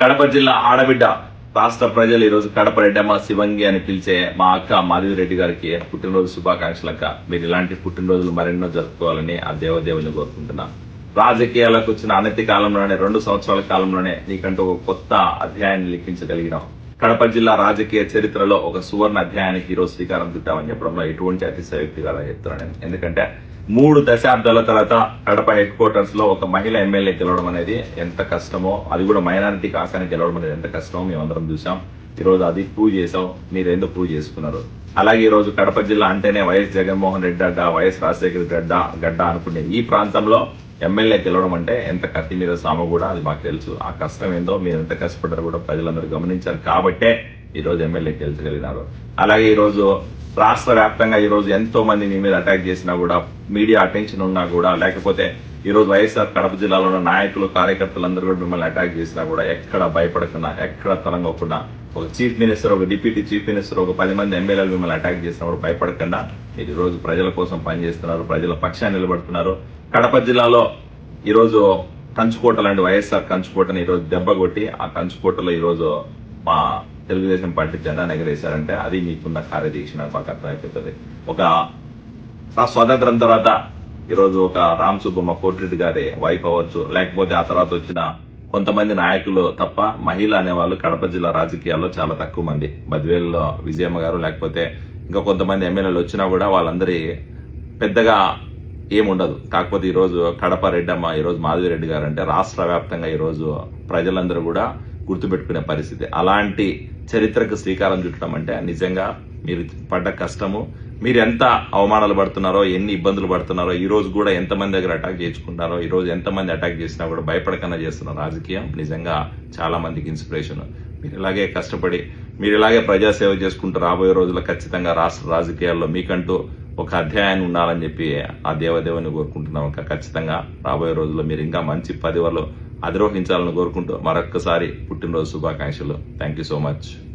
కడప జిల్లా ఆడబిడ్డ రాష్ట్ర ప్రజలు ఈరోజు కడప రెడ్డమ్మ శివంగి అని పిలిచే మా అక్క మాధవి రెడ్డి గారికి పుట్టినరోజు శుభాకాంక్షలు అక్క. మీరు ఇలాంటి పుట్టినరోజులు మరెన్నో జరుపుకోవాలని ఆ దేవదేవుని కోరుకుంటున్నాం. రాజకీయాలకు వచ్చిన అనతి కాలంలోనే రెండు సంవత్సరాల కాలంలోనే నీకంటూ ఒక కొత్త అధ్యాయాన్ని లిఖించగలిగినాం. కడప జిల్లా రాజకీయ చరిత్రలో ఒక సువర్ణ అధ్యాయానికి ఈరోజు శ్రీకారం చుట్టామని చెప్పడంలో ఎటువంటి అతిశయోక్తి కాదని చెప్తున్నాను ఎందుకంటే మూడు దశాబ్దాల తర్వాత కడప హెడ్ క్వార్టర్స్లో ఒక మహిళ ఎమ్మెల్యే గెలవడం అనేది ఎంత కష్టమో అది కూడా మైనారిటీ కాకని గెలవడం అనేది ఎంత కష్టమో మేమందరం చూసాం. ఈరోజు అది ప్రూవ్ చేసాం మీరు ఎందుకు ప్రూవ్ చేసుకున్నారు? అలాగే ఈరోజు కడప జిల్లా అంటేనే వైఎస్ జగన్మోహన్ రెడ్డి అడ్డ వైఎస్ రాజశేఖర్ గడ్డ గడ్డ అనుకునే ఈ ప్రాంతంలో ఎమ్మెల్యే గెలవడం అంటే ఎంత కత్తి మీద సామ కూడా అది మాకు తెలుసు. ఆ కష్టం ఏందో మీరు ఎంత కష్టపడ్డారో కూడా ప్రజలందరూ గమనించారు కాబట్టే ఈరోజు ఎమ్మెల్యే గెలిచగలిగినారు. అలాగే ఈరోజు రాష్ట్ర వ్యాప్తంగా ఈరోజు ఎంతో మంది మీ మీద అటాక్ చేసినా కూడా మీడియా అటెన్షన్ ఉన్నా కూడా లేకపోతే ఈరోజు వైఎస్ఆర్ కడప జిల్లాలో ఉన్న నాయకులు కార్యకర్తలందరూ కూడా మిమ్మల్ని అటాక్ చేసినా కూడా ఎక్కడ భయపడకుండా ఎక్కడ తొలగకుండా ఒక చీఫ్ మినిస్టర్ ఒక డిప్యూటీ చీఫ్ మినిస్టర్ ఒక పది మంది ఎమ్మెల్యేలు మిమ్మల్ని అటాక్ చేసినా కూడా భయపడకుండా మీరు ఈరోజు రోజు ప్రజల కోసం పనిచేస్తున్నారు ప్రజల పక్షాన్ని నిలబడుతున్నారు. కడప జిల్లాలో ఈరోజు కంచుకోట లాంటి వైఎస్ఆర్ కంచుకోటని ఈరోజు దెబ్బ కొట్టి ఆ కంచుకోటలో ఈరోజు మా తెలుగుదేశం పార్టీ జెండా ఎగరేశారంటే అది మీకున్న కార్యదీక్షణ మాకు అర్థమైపోతుంది ఒక స్వాతంత్రం తర్వాత ఈరోజు ఒక రామ్ సుబ్బమ్మ కోటిరెడ్డి గారి వైఫ్ అవ్వచ్చు లేకపోతే ఆ తర్వాత వచ్చిన కొంతమంది నాయకులు తప్ప మహిళ అనేవాళ్ళు కడప జిల్లా రాజకీయాల్లో చాలా తక్కువ మంది. బద్వేల్లో విజయమ్మ గారు లేకపోతే ఇంకా కొంతమంది ఎమ్మెల్యేలు వచ్చినా కూడా వాళ్ళందరి పెద్దగా ఏముండదు. కాకపోతే ఈరోజు కడప రెడ్డమ్మ ఈరోజు రోజు మాధవి రెడ్డి గారు అంటే రాష్ట్ర వ్యాప్తంగా ఈరోజు ప్రజలందరూ కూడా గుర్తుపెట్టుకునే పరిస్థితి. అలాంటి చరిత్రకు శ్రీకారం చుట్టడం అంటే నిజంగా మీరు పడ్డ కష్టము మీరు ఎంత అవమానాలు పడుతున్నారో ఎన్ని ఇబ్బందులు పడుతున్నారో ఈ రోజు కూడా ఎంతమంది దగ్గర అటాక్ చేసుకుంటారో ఈ రోజు ఎంతమంది అటాక్ చేసినా కూడా భయపడకుండా చేస్తున్న రాజకీయం నిజంగా చాలా మందికి ఇన్స్పిరేషన్. మీరు ఇలాగే కష్టపడి మీరు ఇలాగే ప్రజాసేవ చేసుకుంటూ రాబోయే రోజుల్లో ఖచ్చితంగా రాష్ట్ర రాజకీయాల్లో మీకంటూ ఒక అధ్యాయాన్ని ఉండాలని చెప్పి ఆ దేవదేవుని కోరుకుంటున్నాం. ఇంకా ఖచ్చితంగా రాబోయే రోజుల్లో మీరు ఇంకా మంచి పదవులు అధిరోహించాలని కోరుకుంటూ మరొక్కసారి పుట్టినరోజు శుభాకాంక్షలు. Thank you so much